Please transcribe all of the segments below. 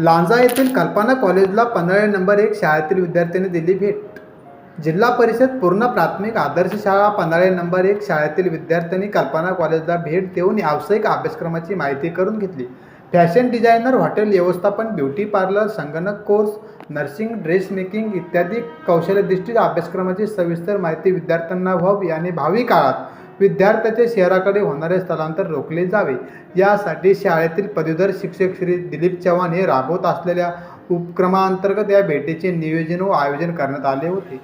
लांजा येथील कल्पना कॉलेजला पंधरा नंबर एक शाळेतील विद्यार्थ्यांनी दिली भेट. जिल्हा परिषद पूर्ण प्राथमिक आदर्श शाळा पंधरा नंबर एक शाळेतील विद्यार्थ्यांनी कल्पना कॉलेजला भेट देऊन व्यावसायिक अभ्यासक्रमाची माहिती करून घेतली. फॅशन डिझायनर हॉटेल व्यवस्थापन ब्युटी पार्लर संगणक कोर्स नर्सिंग ड्रेस मेकिंग इत्यादी कौशल्यधिष्ठित अभ्यासक्रमाची सविस्तर माहिती विद्यार्थ्यांना व्हावी आणि भावी काळात विद्यार्थ्याचे शहराकडे होणारे स्थलांतर रोखले जावे. यासाठी शाळेतील पदवीधर शिक्षक श्री दिलीप चव्हाण हे राबवत असलेल्या उपक्रमांतर्गत या भेटीचे नियोजन व आयोजन करण्यात आले होते.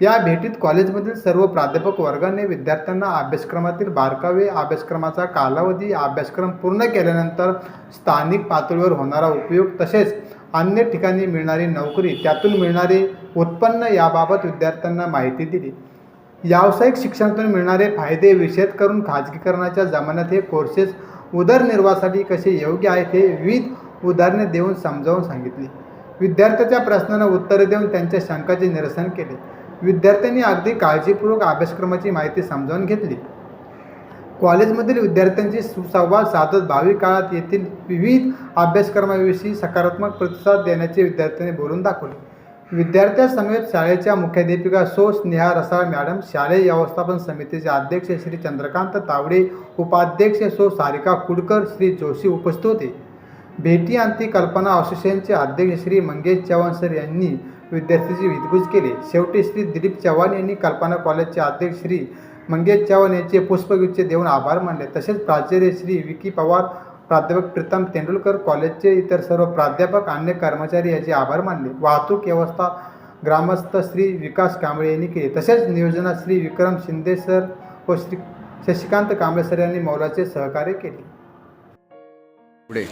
या भेटीत कॉलेजमधील सर्व प्राध्यापक वर्गाने विद्यार्थ्यांना अभ्यासक्रमातील बारकावे अभ्यासक्रमाचा कालावधी अभ्यासक्रम पूर्ण केल्यानंतर स्थानिक पातळीवर होणारा उपयोग तसेच अन्य ठिकाणी मिळणारी नोकरी त्यातून मिळणारे उत्पन्न याबाबत विद्यार्थ्यांना माहिती दिली. व्यावसायिक शिक्षणातून मिळणारे फायदे विशेष करून खाजगीकरणाच्या जमान्यात हे कोर्सेस उदरनिर्वाहासाठी कसे योग्य आहेत हे विविध उदाहरणे देऊन समजावून सांगितली. विद्यार्थ्याच्या प्रश्नांना उत्तरे देऊन त्यांच्या शंकाचे निरसन केले. विद्यार्थ्यांनी अगदी काळजीपूर्वक अभ्यासक्रमाची माहिती समजावून घेतली. कॉलेजमधील विद्यार्थ्यांशी सुसंवाद साधत भावी काळात येथील विविध अभ्यासक्रमाविषयी सकारात्मक प्रतिसाद देण्याचे विद्यार्थ्यांनी बोलून दाखवले. विद्यार्थ्यांसमवेत शाळेच्या मुख्याध्यापिका सो स्नेहा रसाळ मॅडम शालेय व्यवस्थापन समितीचे अध्यक्ष श्री चंद्रकांत तावडे उपाध्यक्ष सो सारिका कुडकर श्री जोशी उपस्थित होते. भेटी अंती कल्पना असोसिएशनचे अध्यक्ष श्री मंगेश चव्हाण सर यांनी विद्यार्थ्यांची विधगुज केली. शेवटी श्री दिलीप चव्हाण यांनी कल्पना कॉलेजचे अध्यक्ष श्री मंगेश चव्हाण यांचे पुष्पगुच्छ देऊन आभार मानले. तसेच प्राचार्य श्री विकी पवार प्राध्यापक प्रीतम तेंडुलकर कॉलेजचे इतर सर्व प्राध्यापक अन्य कर्मचारी याचे आभार मानले. वाहतूक व्यवस्था ग्रामस्थ श्री विकास कांबळे यांनी केले. तसेच नियोजनात श्री विक्रम शिंदे सर व श्री शशिकांत कांबळे सर यांनी मौलाचे सहकार्य केले. पुढे